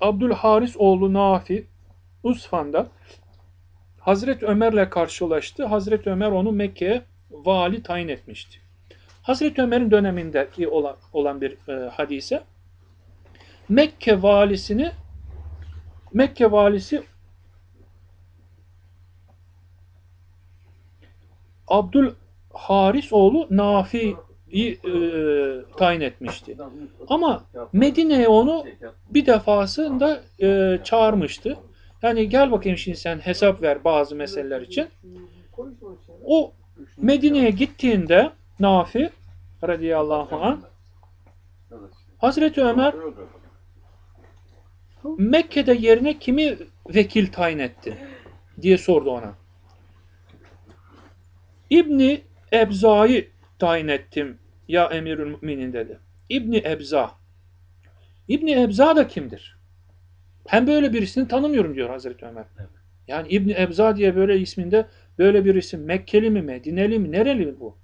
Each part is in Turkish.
Abdülharis oğlu Nafi Usfan'da Hazreti Ömer'le karşılaştı. Hazreti Ömer onu Mekke'ye vali tayin etmişti. Hazreti Ömer'in dönemindeki olan, olan bir e, hadise Mekke valisini Mekke valisi Abdül Haris oğlu Nafi'yi e, tayin etmişti. Ama Medine'ye onu bir defasında e, çağırmıştı. Yani gel bakayım şimdi sen hesap ver bazı meseleler için. O Medine'ye gittiğinde Nafi radıyallahu anh Hazreti Ömer Mekke'de yerine kimi vekil tayin etti diye sordu ona. İbni Ebza'yı tayin ettim ya emirül müminin dedi. İbni Ebza. İbni Ebza da kimdir? Ben böyle birisini tanımıyorum diyor Hazreti Ömer. Yani İbni Ebza diye böyle isminde böyle bir isim Mekkeli mi, Medineli mi, nereli mi bu?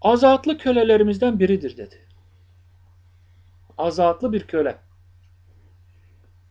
Azatlı kölelerimizden biridir dedi. Azatlı bir köle.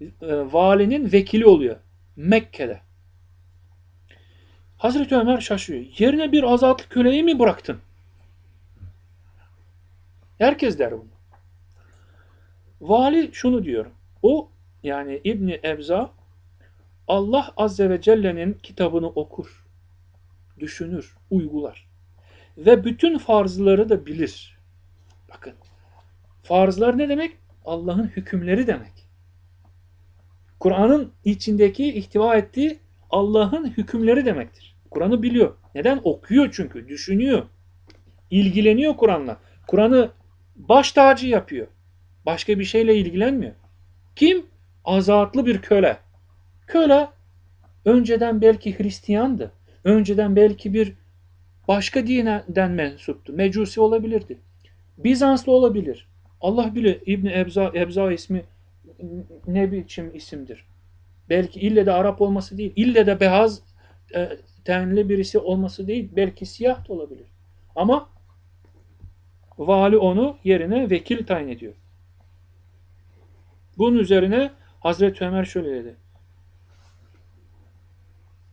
E, valinin vekili oluyor. Mekke'de. Hazreti Ömer şaşıyor. Yerine bir azatlı köleyi mi bıraktın? Herkes der bunu. Vali şunu diyor. O yani İbni Ebza Allah Azze ve Celle'nin kitabını okur, düşünür, uygular. Ve bütün farzları da bilir. Bakın. Farzlar ne demek? Allah'ın hükümleri demek. Kur'an'ın içindeki ihtiva ettiği Allah'ın hükümleri demektir. Kur'an'ı biliyor. Neden? Okuyor çünkü. Düşünüyor. İlgileniyor Kur'an'la. Kur'an'ı baş tacı yapıyor. Başka bir şeyle ilgilenmiyor. Kim? Azatlı bir köle. Köle önceden belki Hristiyandı. Önceden belki bir başka dinden mensuptu. Mecusi olabilirdi. Bizanslı olabilir. Allah bilir İbni Ebza, Ebza ismi ne biçim isimdir. Belki ille de Arap olması değil, ille de beyaz e, tenli birisi olması değil, belki siyah da olabilir. Ama vali onu yerine vekil tayin ediyor. Bunun üzerine Hazreti Ömer şöyle dedi.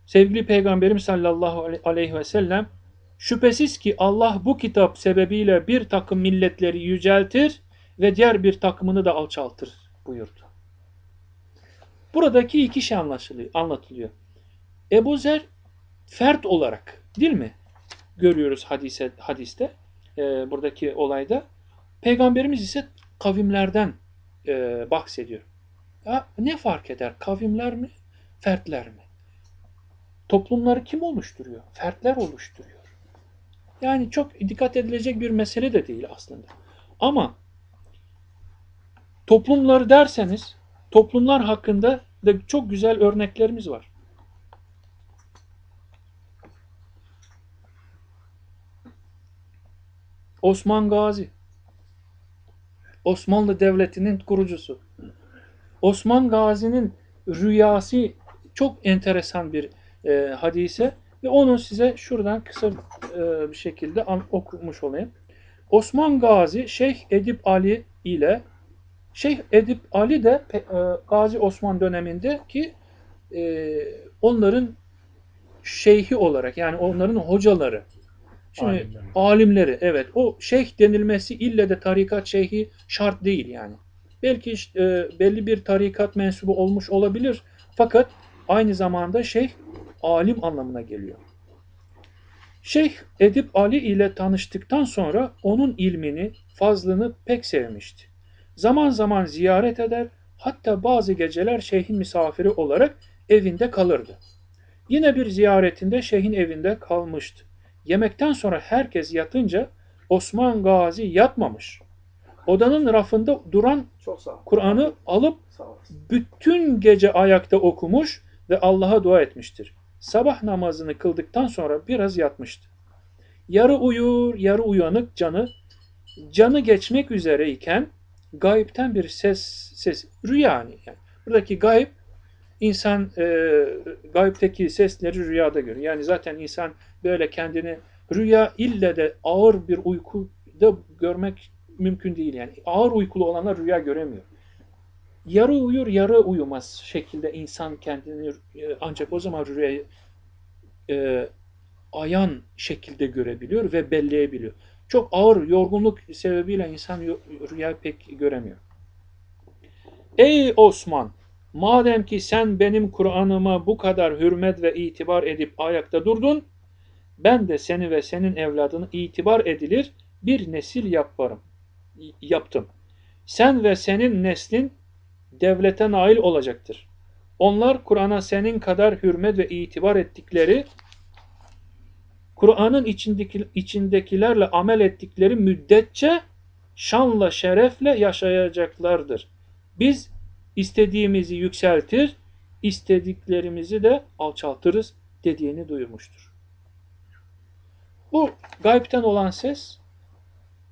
Sevgili Peygamberim sallallahu aleyhi ve sellem şüphesiz ki Allah bu kitap sebebiyle bir takım milletleri yüceltir ve diğer bir takımını da alçaltır buyurdu. Buradaki iki şey anlaşılıyor, anlatılıyor. Ebu Zer fert olarak değil mi? Görüyoruz hadise, hadiste e, buradaki olayda. Peygamberimiz ise kavimlerden e, bahsediyor. Ya, ne fark eder? Kavimler mi? Fertler mi? Toplumları kim oluşturuyor? Fertler oluşturuyor. Yani çok dikkat edilecek bir mesele de değil aslında. Ama toplumları derseniz toplumlar hakkında da çok güzel örneklerimiz var. Osman Gazi Osmanlı Devleti'nin kurucusu. Osman Gazi'nin rüyası çok enteresan bir e, hadise ve onu size şuradan kısa e, bir şekilde an, okumuş olayım. Osman Gazi Şeyh Edip Ali ile Şeyh Edip Ali de e, Gazi Osman döneminde ki e, onların şeyhi olarak yani onların hocaları Şimdi alimleri. alimleri evet o şeyh denilmesi ille de tarikat şeyhi şart değil yani. Belki işte, e, belli bir tarikat mensubu olmuş olabilir fakat aynı zamanda şeyh alim anlamına geliyor. Şeyh Edip Ali ile tanıştıktan sonra onun ilmini, fazlını pek sevmişti. Zaman zaman ziyaret eder, hatta bazı geceler şeyhin misafiri olarak evinde kalırdı. Yine bir ziyaretinde şeyhin evinde kalmıştı. Yemekten sonra herkes yatınca Osman Gazi yatmamış. Odanın rafında duran Kur'an'ı alıp bütün gece ayakta okumuş ve Allah'a dua etmiştir. Sabah namazını kıldıktan sonra biraz yatmıştı. Yarı uyur, yarı uyanık canı, canı geçmek üzereyken gayipten bir ses, ses rüya yani. Buradaki gayip insan e, gayipteki sesleri rüyada görüyor. Yani zaten insan böyle kendini rüya ille de ağır bir uykuda görmek mümkün değil yani. Ağır uykulu olanlar rüya göremiyor. yarı uyur yarı uyumaz şekilde insan kendini e, ancak o zaman rüyayı e, ayan şekilde görebiliyor ve belleyebiliyor. Çok ağır yorgunluk sebebiyle insan rüya pek göremiyor. Ey Osman! Madem ki sen benim Kur'an'ıma bu kadar hürmet ve itibar edip ayakta durdun, ben de seni ve senin evladını itibar edilir bir nesil yaparım, yaptım. Sen ve senin neslin devlete nail olacaktır. Onlar Kur'an'a senin kadar hürmet ve itibar ettikleri, Kur'an'ın içindeki, içindekilerle amel ettikleri müddetçe şanla şerefle yaşayacaklardır. Biz istediğimizi yükseltir, istediklerimizi de alçaltırız dediğini duyurmuştur. Bu gaybten olan ses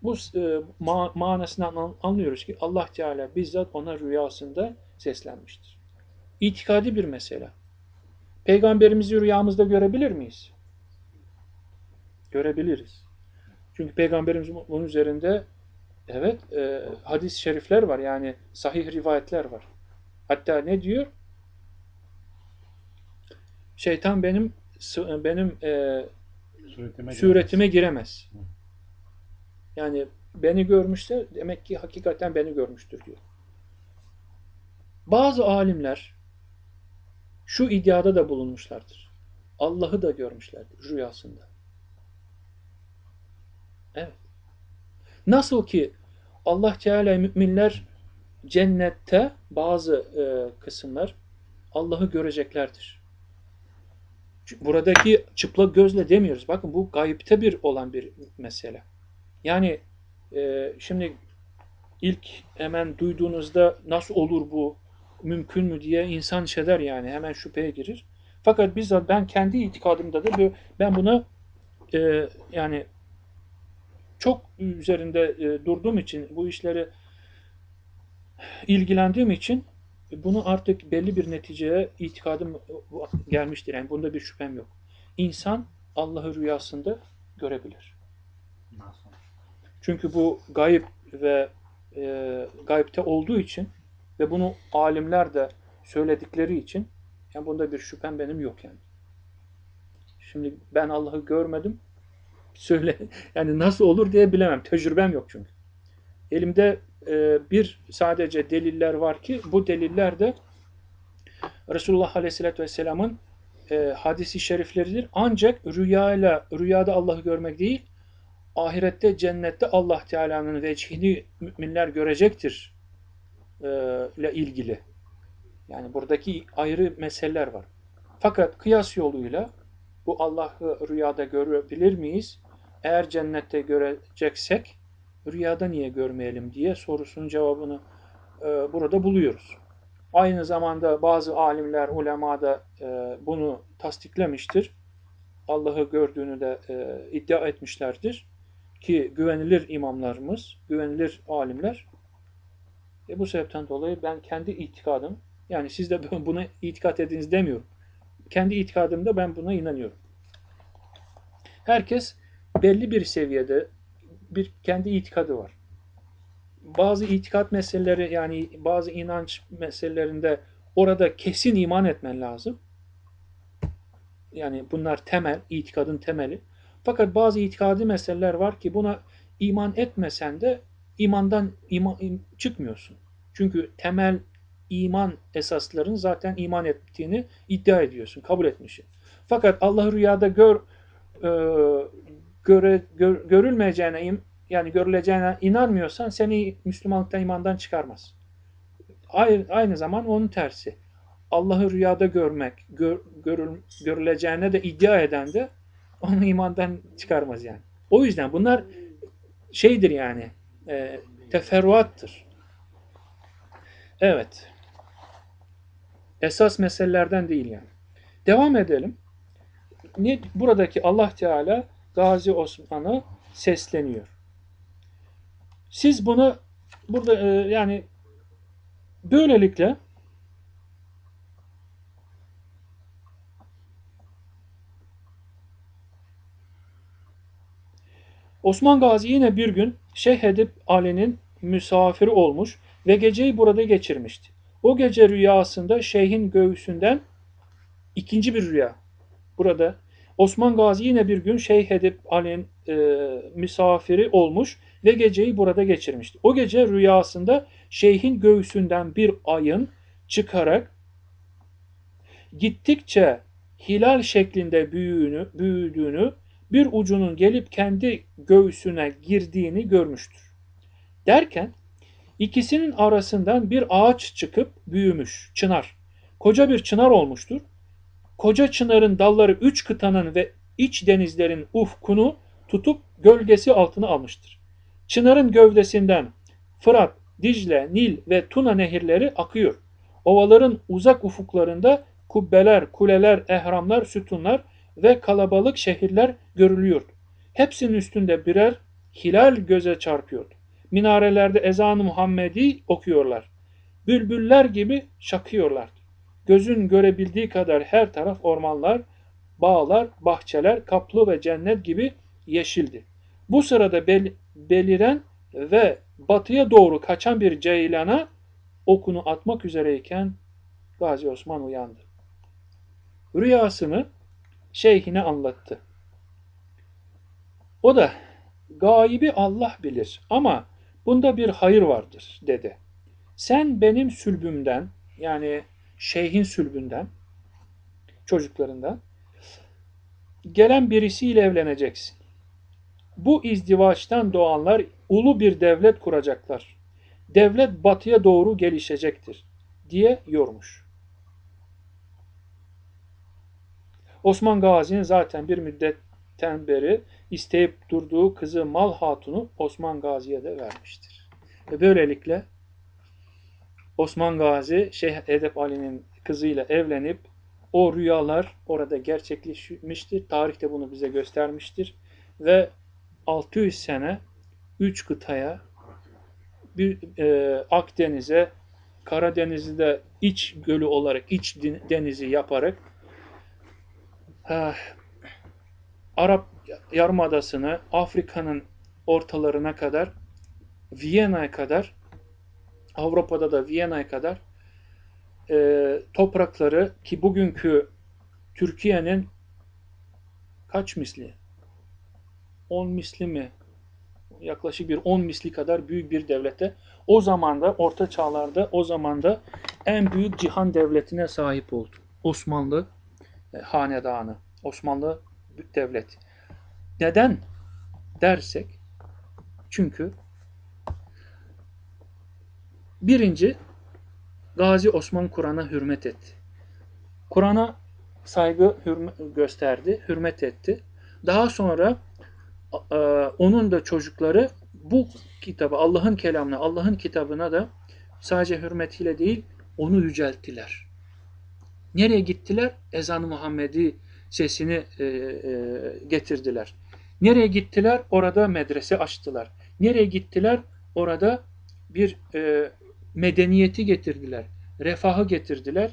bu e, ma manasından anlıyoruz ki Allah Teala bizzat ona rüyasında seslenmiştir. İtikadi bir mesele. Peygamberimizi rüyamızda görebilir miyiz? Görebiliriz. Çünkü Peygamberimiz bunun üzerinde evet e, hadis-i şerifler var yani sahih rivayetler var. Hatta ne diyor? Şeytan benim benim e, suretime, suretime giremez. giremez. Yani beni görmüşse demek ki hakikaten beni görmüştür diyor. Bazı alimler şu iddiada da bulunmuşlardır. Allah'ı da görmüşlerdir rüyasında. Evet. Nasıl ki Allah Teala müminler cennette bazı e, kısımlar Allah'ı göreceklerdir. Buradaki çıplak gözle demiyoruz. Bakın bu gayipte bir olan bir mesele. Yani e, şimdi ilk hemen duyduğunuzda nasıl olur bu, mümkün mü diye insan şey yani hemen şüpheye girir. Fakat bizzat ben kendi itikadımda da ben buna e, yani çok üzerinde e, durduğum için bu işleri ilgilendiğim için bunu artık belli bir neticeye itikadım gelmiştir. Yani bunda bir şüphem yok. İnsan Allah'ı rüyasında görebilir. Çünkü bu gayb ve e, gaybte olduğu için ve bunu alimler de söyledikleri için yani bunda bir şüphem benim yok yani. Şimdi ben Allah'ı görmedim. Söyle yani nasıl olur diye bilemem. Tecrübem yok çünkü. Elimde e, bir sadece deliller var ki bu deliller de Resulullah Aleyhisselatü Vesselam'ın e, hadisi şerifleridir. Ancak rüyayla, rüyada Allah'ı görmek değil, ahirette, cennette Allah Teala'nın vecihini müminler görecektir e, ile ilgili. Yani buradaki ayrı meseleler var. Fakat kıyas yoluyla bu Allah'ı rüyada görebilir miyiz? Eğer cennette göreceksek rüyada niye görmeyelim diye sorusunun cevabını e, burada buluyoruz. Aynı zamanda bazı alimler, ulema da e, bunu tasdiklemiştir. Allah'ı gördüğünü de e, iddia etmişlerdir. Ki güvenilir imamlarımız, güvenilir alimler. E bu sebepten dolayı ben kendi itikadım, yani siz de buna itikat ediniz demiyorum. Kendi itikadımda ben buna inanıyorum. Herkes belli bir seviyede bir kendi itikadı var. Bazı itikat meseleleri yani bazı inanç meselelerinde orada kesin iman etmen lazım. Yani bunlar temel, itikadın temeli. Fakat bazı itikadi meseleler var ki buna iman etmesen de imandan iman, çıkmıyorsun. Çünkü temel iman esasların zaten iman ettiğini iddia ediyorsun, kabul etmişsin. Fakat Allah'ı rüyada gör, e, göre, gör, görülmeyeceğine yani görüleceğine inanmıyorsan seni Müslümanlıktan imandan çıkarmaz. Aynı, aynı zaman onun tersi. Allah'ı rüyada görmek, gör, görül, görüleceğine de iddia eden de onu imandan çıkarmaz yani. O yüzden bunlar şeydir yani e, teferruattır. Evet. Esas meselelerden değil yani. Devam edelim. Ne, buradaki Allah Teala Gazi Osman'a sesleniyor. Siz bunu burada e, yani böylelikle Osman Gazi yine bir gün Şeyh Edip Ali'nin misafiri olmuş ve geceyi burada geçirmişti. O gece rüyasında şeyhin göğsünden ikinci bir rüya. Burada Osman Gazi yine bir gün Şeyh Edip Ali'nin e, misafiri olmuş ve geceyi burada geçirmişti. O gece rüyasında şeyhin göğsünden bir ayın çıkarak gittikçe hilal şeklinde büyüğünü, büyüdüğünü, bir ucunun gelip kendi göğsüne girdiğini görmüştür. Derken ikisinin arasından bir ağaç çıkıp büyümüş, çınar. Koca bir çınar olmuştur. Koca çınarın dalları üç kıtanın ve iç denizlerin ufkunu tutup gölgesi altına almıştır. Çınarın gövdesinden Fırat, Dicle, Nil ve Tuna nehirleri akıyor. Ovaların uzak ufuklarında kubbeler, kuleler, ehramlar, sütunlar ve kalabalık şehirler görülüyordu. Hepsinin üstünde birer hilal göze çarpıyordu. Minarelerde ezan-ı Muhammedi okuyorlar. Bülbüller gibi şakıyorlardı. Gözün görebildiği kadar her taraf ormanlar, bağlar, bahçeler, kaplı ve cennet gibi yeşildi. Bu sırada bel beliren ve batıya doğru kaçan bir ceylana okunu atmak üzereyken Gazi Osman uyandı. Rüyasını şeyhine anlattı. O da gaybi Allah bilir ama bunda bir hayır vardır dedi. Sen benim sülbümden yani şeyhin sülbünden çocuklarından gelen birisiyle evleneceksin. Bu izdivaçtan doğanlar ulu bir devlet kuracaklar. Devlet batıya doğru gelişecektir diye yormuş. Osman Gazi'nin zaten bir müddetten beri isteyip durduğu kızı Mal Hatun'u Osman Gazi'ye de vermiştir. Ve böylelikle Osman Gazi Şeyh Edep Ali'nin kızıyla evlenip o rüyalar orada gerçekleşmiştir. Tarih de bunu bize göstermiştir. Ve 600 sene 3 kıtaya bir e, Akdeniz'e Karadeniz'i de iç gölü olarak iç denizi yaparak e, Arap Yarımadası'nı Afrika'nın ortalarına kadar Viyana'ya kadar Avrupa'da da Viyana'ya kadar e, toprakları ki bugünkü Türkiye'nin kaç misli? 10 misli mi? Yaklaşık bir 10 misli kadar büyük bir devlete o zaman da orta çağlarda o zaman da en büyük cihan devletine sahip oldu. Osmanlı e, hanedanı, Osmanlı devlet. Neden dersek çünkü birinci Gazi Osman Kur'an'a hürmet etti. Kur'an'a saygı gösterdi, hürmet etti. Daha sonra e, onun da çocukları bu kitabı, Allah'ın kelamına, Allah'ın kitabına da sadece hürmetiyle değil, onu yücelttiler. Nereye gittiler? Ezan-ı Muhammedi sesini e, e, getirdiler. Nereye gittiler? Orada medrese açtılar. Nereye gittiler? Orada bir e, medeniyeti getirdiler. Refahı getirdiler.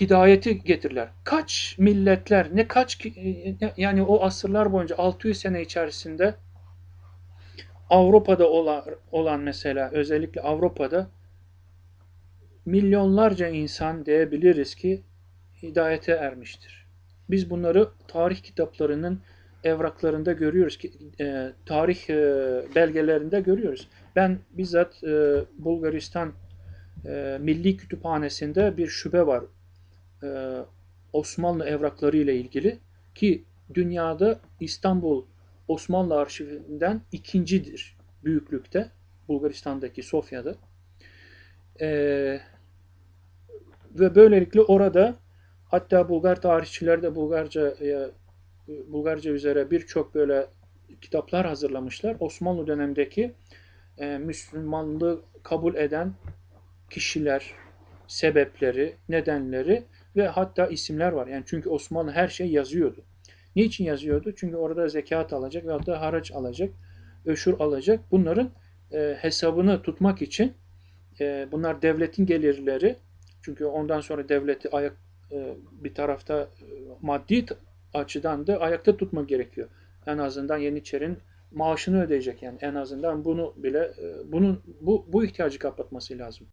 Hidayeti getirdiler. Kaç milletler, ne kaç yani o asırlar boyunca 600 sene içerisinde Avrupa'da olan, mesela özellikle Avrupa'da milyonlarca insan diyebiliriz ki hidayete ermiştir. Biz bunları tarih kitaplarının evraklarında görüyoruz ki e, tarih e, belgelerinde görüyoruz. Ben bizzat e, Bulgaristan e, Milli Kütüphanesi'nde bir şube var. E, Osmanlı evrakları ile ilgili ki dünyada İstanbul Osmanlı arşivinden ikincidir büyüklükte. Bulgaristan'daki Sofya'da. E, ve böylelikle orada hatta Bulgar tarihçiler de Bulgarca Bulgarca üzere birçok böyle kitaplar hazırlamışlar. Osmanlı dönemindeki e, Müslümanlığı kabul eden kişiler, sebepleri, nedenleri ve hatta isimler var. Yani çünkü Osmanlı her şey yazıyordu. Niçin yazıyordu? Çünkü orada zekat alacak ve hatta haraç alacak, öşür alacak. Bunların e, hesabını tutmak için e, bunlar devletin gelirleri. Çünkü ondan sonra devleti ayak e, bir tarafta e, maddi açıdan da ayakta tutmak gerekiyor. En azından Yeniçer'in maaşını ödeyecek yani en azından bunu bile e, bunun bu bu ihtiyacı kapatması lazım.